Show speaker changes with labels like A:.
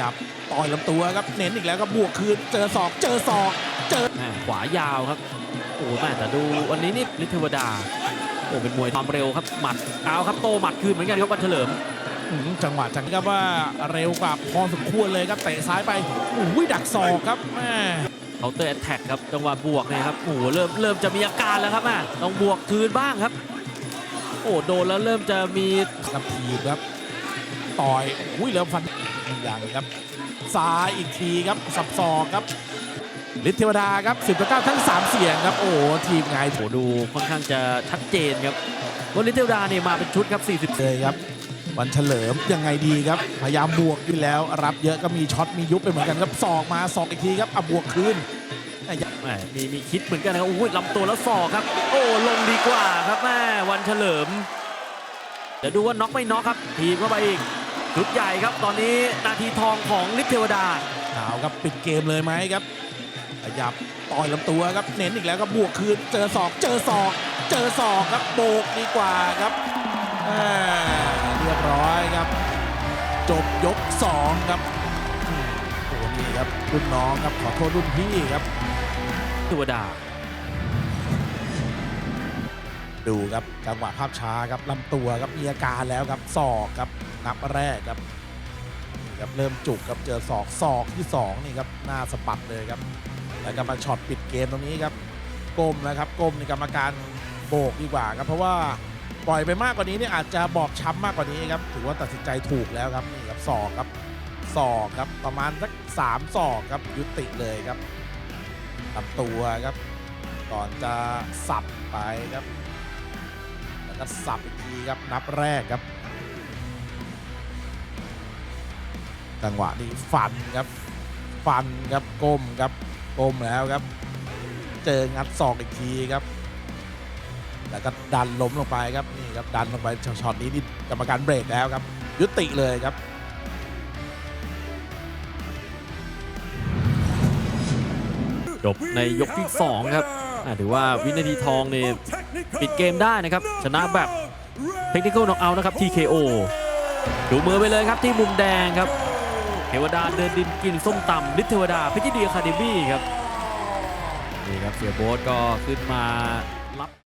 A: ยับต่อยลำตัวครับเน้นอีกแล้วก็บวกคืนเจอศอกเจอศอกเจอ
B: แม่ขวายาวครับโอ้แม่แต่ดูวันนี้นี่ฤทธิ์เทวดาโอ้เป็นมวยความเร็วครับหมัดเอาครับโตหมัดคืนเหมือนกันครับวันเฉลิม
A: อืมจังหวะจังครับว่าเร็วกว่าพอสมควรเลยครับเตะซ้ายไปอุ้ยดักศอกครับแม่
B: เคาน์เตอร์แอตแทกครับจังหวะบวกเนี่ยครับโอ้โหเริ่มเริ่มจะมีอาการแล้วครับแม่ต้องบวกคืนบ้างครับ โอ้โดนแล้วเริ่มจะมี
A: กับทีบครับต่อยอุ้ยเริ่มฟันอ ย่างครับซ้ายอีกทีครับสับศอกครับฤทธิ์เทวดาครับสิบต่อเก้าทั้งสามเสียงครับ โอ้โหทีมไง
B: โอ้โหดูค่อนข้างจะชัดเจนครับวันลิเทวดาเนี่ยมาเป็นชุดครับ 40
A: เลยครับ วันเฉลิมยังไงดีครับ พยายามบวกอยู่แล้ว รับเยอะก็มีช็อตมียุบไปเหมือนกันครับศอกมาศอกอีกทีครับอะบวกคืน
B: แหมมีมีคิดเหมือนกันนะครับโอ้ยลำตัวแล้วศอกครับ โอ้ลงดีกว่าครับแม่วันเฉลิมเดี๋ยวดูว่าน็อกไม่น็อกครับทีมเข้าไปอีก ชุดใหญ่ครับตอนนี้นาทีทองของลิทเทวดา
A: เอาครับปิดเกมเลยไหมครับขยับต่อยลำตัวครับเน้นอีกแล้วก็บวกคืนเจอศอกเจอศอก เจอศอกครับโบกดีกว่าครับอ่าเรียบร้อยครับ จบยกสองครับอืมโอ้นี่ครับรุ่นน้องครับขอโทษรุ่นพี่ครับ
B: เทวดา
A: ดูครับจังหวะภาพช้าครับลำตัวครับมีอาการแล้วครับศอกครับ นับแรกครับครับเริ่มจุกครับเจอศอกศอกที่สองนี่ครับหน้าสะบัดเลยครับ แล้วก็มาช็อตปิดเกมตรงนี้ครับก้มนะครับก้มในกรรมการโบกดีกว่าครับเพราะว่าปล่อยไปมากกว่านี้เนี่ยอาจจะบอบช้ำมากกว่านี้ครับถือว่าตัดสินใจถูกแล้วครับนี่ครับศอกครับศอกครับประมาณสักสามศอกครับยุติเลยครับลำตัวครับ ก่อนจะสับไปครับ แล้วก็สับอีกทีครับนับแรกครับ จังหวะนี้ฟันครับฟันครับก้มครับก้มแล้วครับ เจองัดศอกอีกทีครับแล้วก็ดันล้มลงไปครับนี่ครับดันลงไปช็อตนี้นี่กรรมการเบรกแล้วครับ ยุติเลยครับ
B: จบในยกที่ 2 ครับถือว่าวินาทีทองเนี่ยปิดเกมได้นะครับ ชนะแบบเทคนิค a l น็อกเอานะครับ TKO ดูมือไปเลยครับที่มุมแดงครับ วดาเดินดินกินส้มตำนิทเทวดาพิจิดีคาเดมี่ครับนี่ครับเสียโบ๊ทก็ขึ้นมารับ